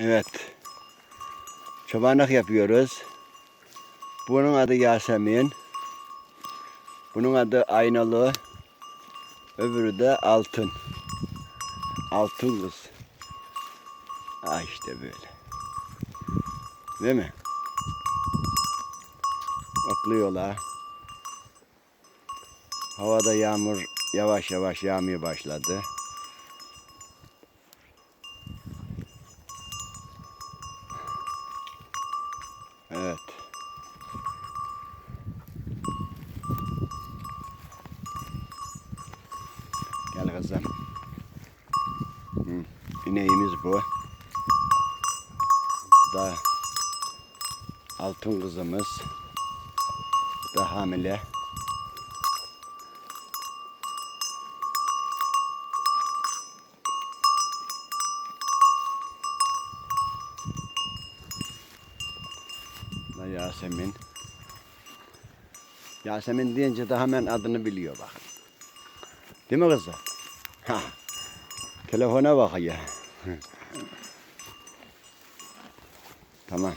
Evet. Çobanlık yapıyoruz. Bunun adı Yasemin. Bunun adı Aynalı. Öbürü de Altın. Altın kız. Ha işte böyle. Değil mi? Otlıyorlar. Havada yağmur yavaş yavaş yağmaya başladı. Evet. Gel kızım. Hı, ineğimiz bu. Bu da altın kızımız. Bu da hamile. Da Yasemin. Yasemin deyince de hemen adını biliyor bak. Değil mi kızım? Ha. Telefona bak ya. tamam.